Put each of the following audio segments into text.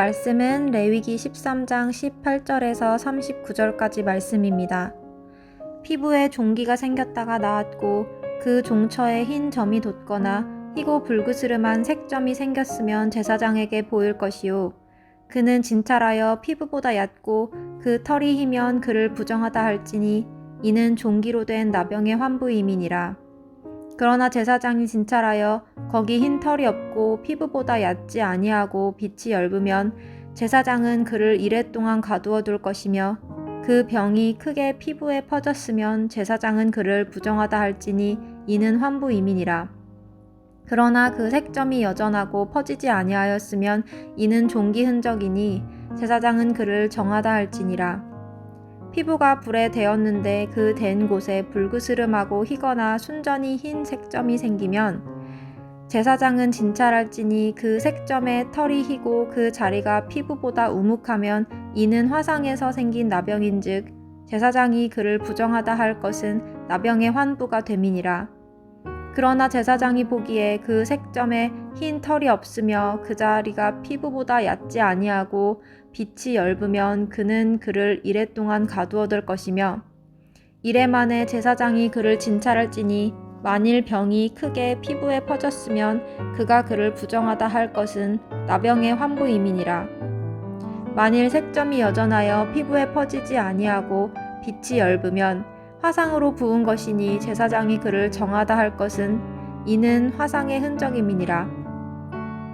말씀은 레위기 13장 18절에서 39절까지 말씀입니다. 피부에 종기가 생겼다가 나았고 그 종처에 흰 점이 돋거나 희고 불그스름한 색점이 생겼으면 제사장에게 보일 것이요 그는 진찰하여 피부보다 얕고 그 털이 희면 그를 부정하다 할지니 이는 종기로 된 나병의 환부임이니라. 그러나 제사장이 진찰하여 거기 흰 털이 없고 피부보다 얕지 아니하고 빛이 엷으면 제사장은 그를 이래 동안 가두어 둘 것이며 그 병이 크게 피부에 퍼졌으면 제사장은 그를 부정하다 할지니 이는 환부임이니라. 그러나 그 색점이 여전하고 퍼지지 아니하였으면 이는 종기 흔적이니 제사장은 그를 정하다 할지니라. 피부가 불에 데었는데 그댄 곳에 불그스름하고 희거나 순전히 흰 색점이 생기면 제사장은 진찰할지니 그 색점에 털이 희고 그 자리가 피부보다 우묵하면 이는 화상에서 생긴 나병인즉 제사장이 그를 부정하다 할 것은 나병의 환부가 됨이니라. 그러나 제사장이 보기에 그 색점에 흰 털이 없으며 그 자리가 피부보다 얕지 아니하고 빛이 엷으면 그는 그를 이래 동안 가두어둘 것이며 이래 만에 제사장이 그를 진찰할지니 만일 병이 크게 피부에 퍼졌으면 그가 그를 부정하다 할 것은 나병의 환부임이니라. 만일 색점이 여전하여 피부에 퍼지지 아니하고 빛이 엷으면 화상으로 부은 것이니 제사장이 그를 정하다 할 것은 이는 화상의 흔적임이니라.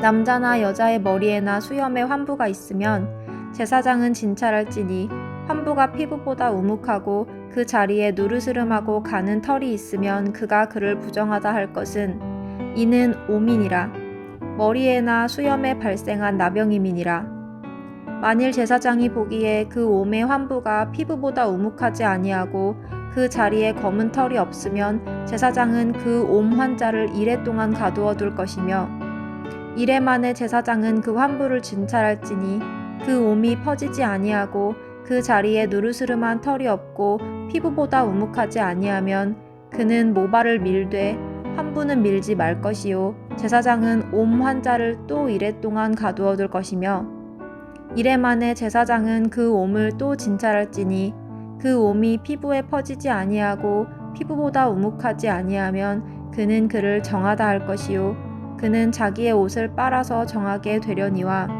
남자나 여자의 머리에나 수염에 환부가 있으면 제사장은 진찰할지니 환부가 피부보다 우묵하고 그 자리에 누르스름하고 가는 털이 있으면 그가 그를 부정하다 할 것은 이는 오민이라. 머리에나 수염에 발생한 나병임이니라. 만일 제사장이 보기에 그 옴의 환부가 피부보다 우묵하지 아니하고 그 자리에 검은 털이 없으면 제사장은 그 옴 환자를 이래 동안 가두어 둘 것이며 이래 만에 제사장은 그 환부를 진찰할지니 그 옴이 퍼지지 아니하고 그 자리에 누르스름한 털이 없고 피부보다 우묵하지 아니하면 그는 모발을 밀되 환부는 밀지 말 것이요. 제사장은 옴 환자를 또 이래 동안 가두어 둘 것이며 이래 만에 제사장은 그 옴을 또 진찰할지니 그 옴이 피부에 퍼지지 아니하고 피부보다 우묵하지 아니하면 그는 그를 정하다 할 것이요. 그는 자기의 옷을 빨아서 정하게 되려니와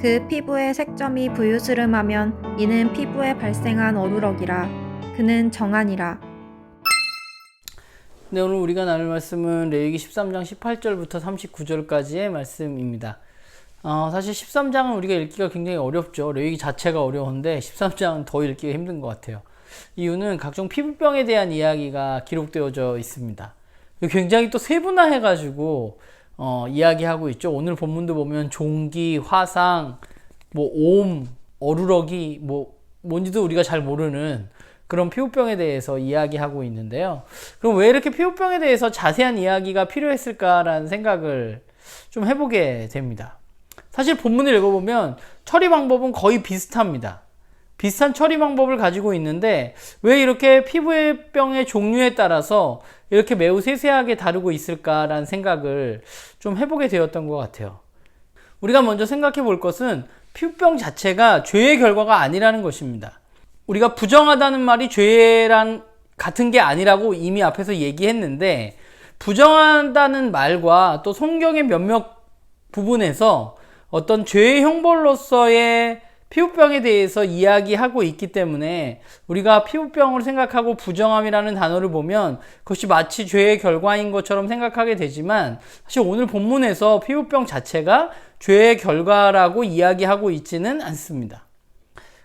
그 피부에 색점이 부유스름하면 이는 피부에 발생한 어루럭이라 그는 정하니라. 네, 오늘 우리가 나눌 말씀은 레위기 13장 18절부터 39절까지의 말씀입니다. 어, 사실 13장은 우리가 읽기가 굉장히 어렵죠. 레위기 자체가 어려운데 13장은 더 읽기가 힘든 것 같아요. 이유는 각종 피부병에 대한 이야기가 기록되어져 있습니다. 굉장히 또 세분화해가지고 어, 이야기하고 있죠. 오늘 본문도 보면 종기, 화상, 뭐 옴, 어루러기, 뭐 뭔지도 우리가 잘 모르는 그런 피부병에 대해서 이야기하고 있는데요. 그럼 왜 이렇게 피부병에 대해서 자세한 이야기가 필요했을까라는 생각을 좀 해보게 됩니다. 사실 본문을 읽어보면 처리 방법은 거의 비슷합니다. 비슷한 처리 방법을 가지고 있는데 왜 이렇게 피부병의 종류에 따라서 이렇게 매우 세세하게 다루고 있을까라는 생각을 좀 해보게 되었던 것 같아요. 우리가 먼저 생각해 볼 것은 피부병 자체가 죄의 결과가 아니라는 것입니다. 우리가 부정하다는 말이 죄랑 같은 게 아니라고 이미 앞에서 얘기했는데 부정한다는 말과 또 성경의 몇몇 부분에서 어떤 죄의 형벌로서의 피부병에 대해서 이야기하고 있기 때문에 우리가 피부병을 생각하고 부정함이라는 단어를 보면 그것이 마치 죄의 결과인 것처럼 생각하게 되지만 사실 오늘 본문에서 피부병 자체가 죄의 결과라고 이야기하고 있지는 않습니다.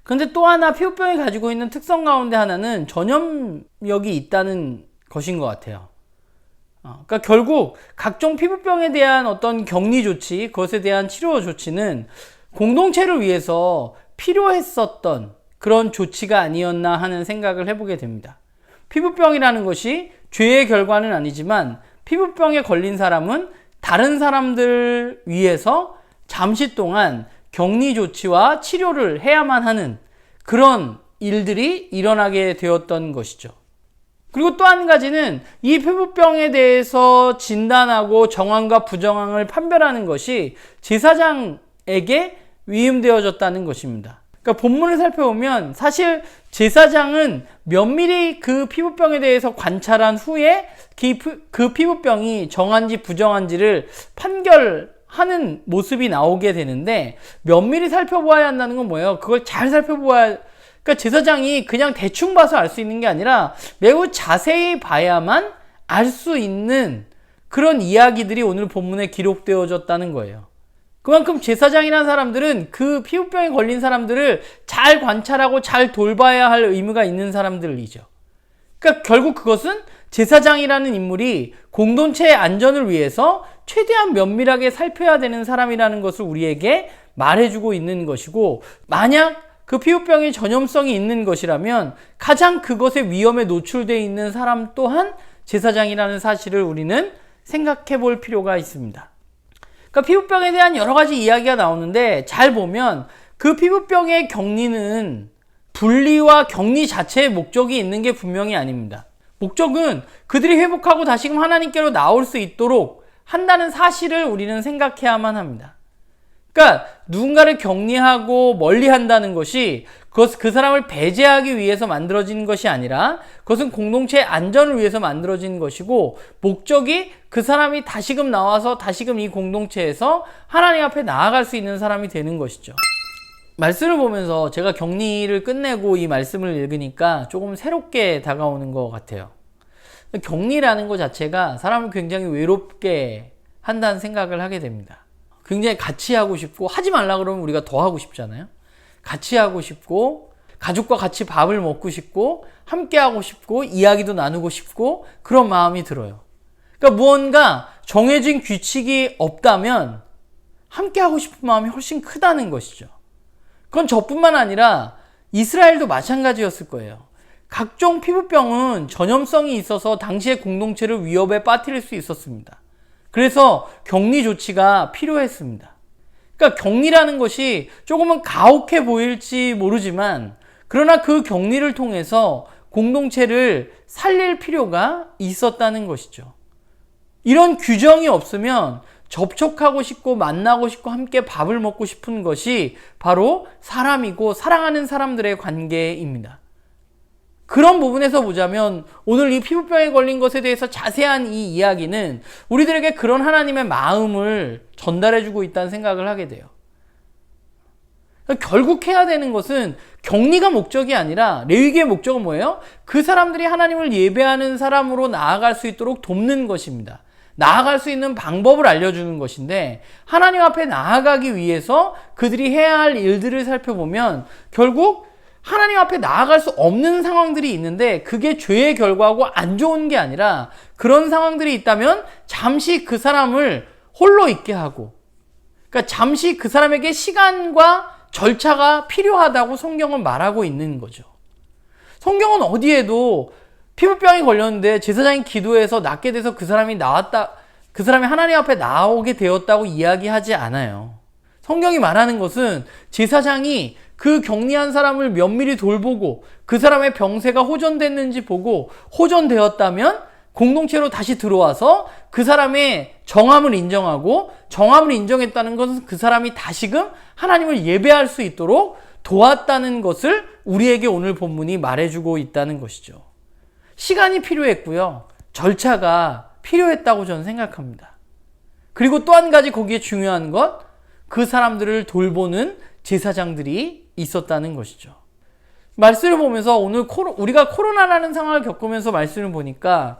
그런데 또 하나 피부병이 가지고 있는 특성 가운데 하나는 전염력이 있다는 것인 것 같아요. 어, 그러니까 결국 각종 피부병에 대한 어떤 격리 조치, 그것에 대한 치료 조치는 공동체를 위해서 필요했었던 그런 조치가 아니었나 하는 생각을 해보게 됩니다. 피부병이라는 것이 죄의 결과는 아니지만 피부병에 걸린 사람은 다른 사람들 위해서 잠시 동안 격리 조치와 치료를 해야만 하는 그런 일들이 일어나게 되었던 것이죠. 그리고 또 한 가지는 이 피부병에 대해서 진단하고 정황과 부정황을 판별하는 것이 제사장에게 위임되어졌다는 것입니다. 그러니까 본문을 살펴보면 사실 제사장은 면밀히 그 피부병에 대해서 관찰한 후에 그, 피- 그 피부병이 정한지 부정한지를 판결하는 모습이 나오게 되는데 면밀히 살펴보아야 한다는 건 뭐예요? 그걸 잘 살펴보아야 그러니까 제사장이 그냥 대충 봐서 알 수 있는 게 아니라 매우 자세히 봐야만 알 수 있는 그런 이야기들이 오늘 본문에 기록되어졌다는 거예요. 그만큼 제사장이라는 사람들은 그 피부병에 걸린 사람들을 잘 관찰하고 잘 돌봐야 할 의무가 있는 사람들이죠. 그러니까 결국 그것은 제사장이라는 인물이 공동체의 안전을 위해서 최대한 면밀하게 살펴야 되는 사람이라는 것을 우리에게 말해주고 있는 것이고, 만약 그 피부병이 전염성이 있는 것이라면 가장 그것의 위험에 노출되어 있는 사람 또한 제사장이라는 사실을 우리는 생각해 볼 필요가 있습니다. 그러니까 피부병에 대한 여러 가지 이야기가 나오는데 잘 보면 그 피부병의 격리는 분리와 격리 자체의 목적이 있는 게 분명히 아닙니다. 목적은 그들이 회복하고 다시금 하나님께로 나올 수 있도록 한다는 사실을 우리는 생각해야만 합니다. 그러니까 누군가를 격리하고 멀리 한다는 것이 그것 그 사람을 배제하기 위해서 만들어진 것이 아니라 그것은 공동체의 안전을 위해서 만들어진 것이고 목적이 그 사람이 다시금 나와서 다시금 이 공동체에서 하나님 앞에 나아갈 수 있는 사람이 되는 것이죠. 말씀을 보면서 제가 격리를 끝내고 이 말씀을 읽으니까 조금 새롭게 다가오는 것 같아요. 격리라는 것 자체가 사람을 굉장히 외롭게 한다는 생각을 하게 됩니다. 굉장히 같이 하고 싶고 하지 말라 그러면 우리가 더 하고 싶잖아요. 같이 하고 싶고 가족과 같이 밥을 먹고 싶고 함께 하고 싶고 이야기도 나누고 싶고 그런 마음이 들어요. 그러니까 무언가 정해진 규칙이 없다면 함께 하고 싶은 마음이 훨씬 크다는 것이죠. 그건 저뿐만 아니라 이스라엘도 마찬가지였을 거예요. 각종 피부병은 전염성이 있어서 당시의 공동체를 위협에 빠뜨릴 수 있었습니다. 그래서 격리 조치가 필요했습니다. 그러니까 격리라는 것이 조금은 가혹해 보일지 모르지만 그러나 그 격리를 통해서 공동체를 살릴 필요가 있었다는 것이죠. 이런 규정이 없으면 접촉하고 싶고 만나고 싶고 함께 밥을 먹고 싶은 것이 바로 사람이고 사랑하는 사람들의 관계입니다. 그런 부분에서 보자면 오늘 이 피부병에 걸린 것에 대해서 자세한 이 이야기는 우리들에게 그런 하나님의 마음을 전달해주고 있다는 생각을 하게 돼요. 결국 해야 되는 것은 격리가 목적이 아니라 레위기의 목적은 뭐예요? 그 사람들이 하나님을 예배하는 사람으로 나아갈 수 있도록 돕는 것입니다. 나아갈 수 있는 방법을 알려주는 것인데 하나님 앞에 나아가기 위해서 그들이 해야 할 일들을 살펴보면 결국 하나님 앞에 나아갈 수 없는 상황들이 있는데 그게 죄의 결과고 안 좋은 게 아니라 그런 상황들이 있다면 잠시 그 사람을 홀로 있게 하고 그러니까 잠시 그 사람에게 시간과 절차가 필요하다고 성경은 말하고 있는 거죠. 성경은 어디에도 피부병이 걸렸는데 제사장이 기도해서 낫게 돼서 그 사람이 나왔다, 그 사람이 하나님 앞에 나오게 되었다고 이야기하지 않아요. 성경이 말하는 것은 제사장이 그 격리한 사람을 면밀히 돌보고 그 사람의 병세가 호전됐는지 보고 호전되었다면 공동체로 다시 들어와서 그 사람의 정함을 인정하고 정함을 인정했다는 것은 그 사람이 다시금 하나님을 예배할 수 있도록 도왔다는 것을 우리에게 오늘 본문이 말해주고 있다는 것이죠. 시간이 필요했고요. 절차가 필요했다고 저는 생각합니다. 그리고 또 한 가지 거기에 중요한 것, 그 사람들을 돌보는 제사장들이 있었다는 것이죠. 말씀을 보면서 오늘 코로, 우리가 코로나라는 상황을 겪으면서 말씀을 보니까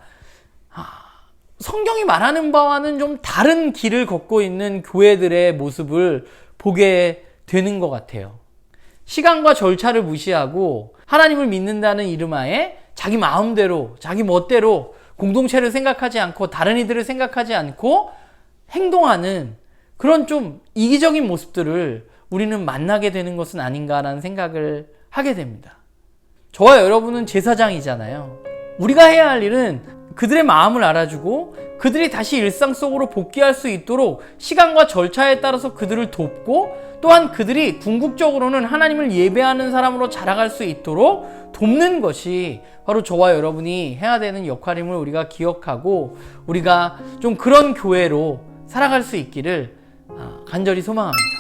성경이 말하는 바와는 좀 다른 길을 걷고 있는 교회들의 모습을 보게 되는 것 같아요. 시간과 절차를 무시하고 하나님을 믿는다는 이름하에 자기 마음대로, 자기 멋대로 공동체를 생각하지 않고 다른 이들을 생각하지 않고 행동하는 그런 좀 이기적인 모습들을 우리는 만나게 되는 것은 아닌가라는 생각을 하게 됩니다. 저와 여러분은 제사장이잖아요. 우리가 해야 할 일은 그들의 마음을 알아주고 그들이 다시 일상 속으로 복귀할 수 있도록 시간과 절차에 따라서 그들을 돕고 또한 그들이 궁극적으로는 하나님을 예배하는 사람으로 자라갈 수 있도록 돕는 것이 바로 저와 여러분이 해야 되는 역할임을 우리가 기억하고 우리가 좀 그런 교회로 살아갈 수 있기를 아, 간절히 소망합니다.